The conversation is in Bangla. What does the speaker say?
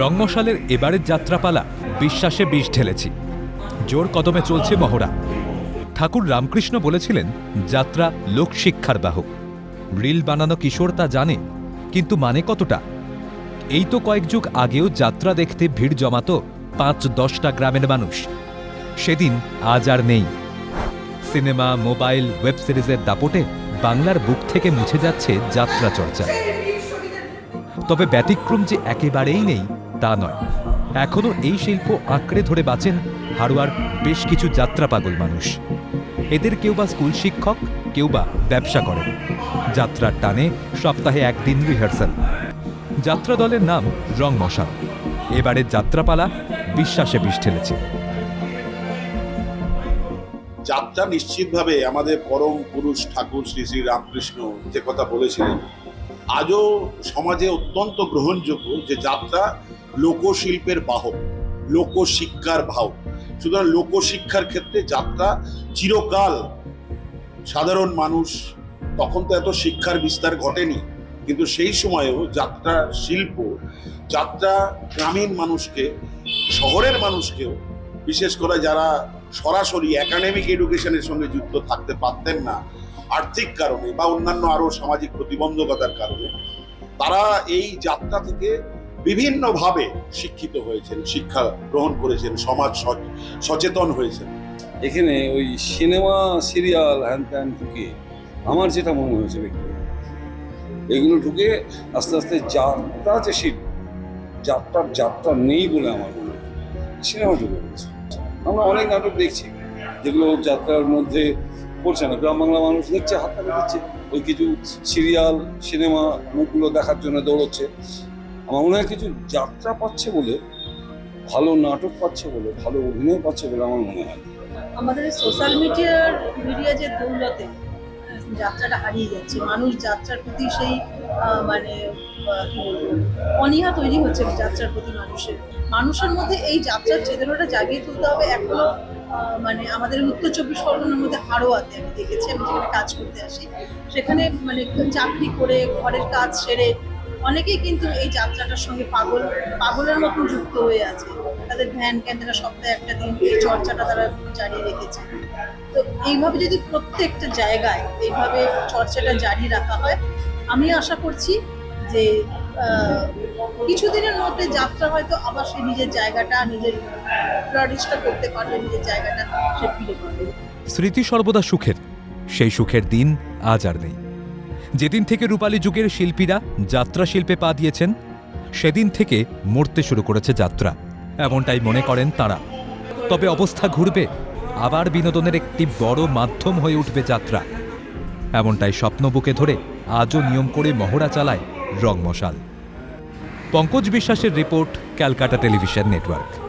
রংমশালের এবারের যাত্রাপালা বিশ্বাসে বিষ ঢেলেছি। জোর কদমে চলছে মহড়া। ঠাকুর রামকৃষ্ণ বলেছিলেন, যাত্রা লোকশিক্ষার বাহক। রিল বানানো কিশোর তা জানে, কিন্তু মানে কতটা? এই তো কয়েক যুগ আগেও যাত্রা দেখতে ভিড় জমাত পাঁচ দশটা গ্রামের মানুষ। সেদিন আজ আর নেই। সিনেমা, মোবাইল, ওয়েব সিরিজের দাপটে বাংলার বুক থেকে মুছে যাচ্ছে যাত্রা চর্চা। তবে ব্যতিক্রম যে একেবারেই নেই তা নয়। এখনও এই শিল্প আঁকড়ে ধরে বাঁচেন হাড়ুয়ার বেশ কিছু যাত্রা পাগল মানুষ। এদের কেউ বা স্কুল শিক্ষক, কেউ বা ব্যবসা করেন। যাত্রার টানে সপ্তাহে একদিন রিহার্সাল। যাত্রা দলের নাম রং মশা এবারের যাত্রাপালা বিশ্বাসে বিষ ঠেলেছে। যাত্রা নিশ্চিতভাবে আমাদের পরম পুরুষ ঠাকুর শ্রী শ্রী রামকৃষ্ণ যে কথা বলেছিলেন, আজও সমাজে অত্যন্ত গ্রহণযোগ্য যে যাত্রা লোকশিল্পের বাহক, লোকশিক্ষার বাহক সুতরাং লোকশিক্ষার ক্ষেত্রে যাত্রা চিরকাল সাধারণ মানুষ, তখন তো এত শিক্ষার বিস্তার ঘটেনি, কিন্তু সেই সময়েও যাত্রা শিল্প, যাত্রা গ্রামীণ মানুষকে, শহরের মানুষকেও, বিশেষ করে যারা সরাসরি একাডেমিক এডুকেশনের সঙ্গে যুক্ত থাকতে পারতেন না, আর্থিক কারণে বা অন্যান্য আরও সামাজিক প্রতিবন্ধকতার কারণে, তারা এই যাত্রা থেকে বিভিন্নভাবে শিক্ষিত হয়েছেন, শিক্ষা গ্রহণ করেছেন, সমাজ সচেতন হয়েছেন। এখানে ওই সিনেমা, সিরিয়াল হ্যান ত্যান ঢুকে আমার যেটা মনে হয়েছে এগুলো ঢুকে আস্তে আস্তে যাত্রা যে শিল্প যাত্রার যাত্রা নেই বলে আমার মনে হয়। সিনেমা ঢুকে পড়েছে। আমরা অনেক নাটক দেখছি যেগুলো যাত্রার মধ্যে পড়ছে না। গ্রাম বাংলা মানুষ দেখছে হাত দিচ্ছে, ওই কিছু সিরিয়াল, সিনেমা, মুখগুলো দেখার জন্য দৌড়চ্ছে। আমার মনে হয় কিছু যাত্রা পাচ্ছে বলে, ভালো নাটক পাচ্ছে বলে, ভালো অভিনয় পাচ্ছে বলে আমার মনে হয়। আমাদের সোশ্যাল মিডিয়ার মিডিয়া যে দৌলতে যাত্রাটা হারিয়ে যাচ্ছে। মানুষ যাত্রার প্রতি সেই মানে কি বলব, অনীহা তৈরি হচ্ছে যাত্রার প্রতি মানুষের। মানুষের মধ্যে এই যাত্রার চেতনাটা জাগিয়ে তুলতে হবে এখনও মানে আমাদের উত্তর চব্বিশ পরগনার মধ্যে হাড়োয়াতে আমি দেখেছি, আমি যেখানে কাজ করতে আসি, সেখানে মানে চাকরি করে, ঘরের কাজ সেরে অনেকেই কিন্তু এই যাত্রাটার সঙ্গে পাগল, পাগলের মতন যুক্ত হয়ে আছে। তাদের ধ্যান তারা সপ্তাহে একটা দিন এই চর্চাটা তারা জারি রেখেছে। তো এইভাবে যদি প্রত্যেকটা জায়গায় এইভাবে চর্চাটা জারি রাখা হয়, আমি আশা করছি যে কিছুদিনের মধ্যে যাত্রা হয়তো আবার সে নিজের জায়গাটা, নিজের প্রতিষ্ঠা করতে পারবে, নিজের জায়গাটা সে ফিরে পাবে। স্মৃতি সর্বদা সুখের। সেই সুখের দিন আজ আর নেই। যেদিন থেকে রূপালী যুগের শিল্পীরা যাত্রা শিল্পে পা দিয়েছেন, সেদিন থেকে মরতে শুরু করেছে যাত্রা। এমনটাই মনে করেন তারা। তবে অবস্থা ঘুরবে, আবার বিনোদনের একটি বড় মাধ্যম হয়ে উঠবে যাত্রা। এমনটাই স্বপ্ন বুকে ধরে আজও নিয়ম করে মহড়া চালায় রংমশাল। পঙ্কজ বিশ্বাসের রিপোর্ট ক্যালকাটা টেলিভিশন নেটওয়ার্ক।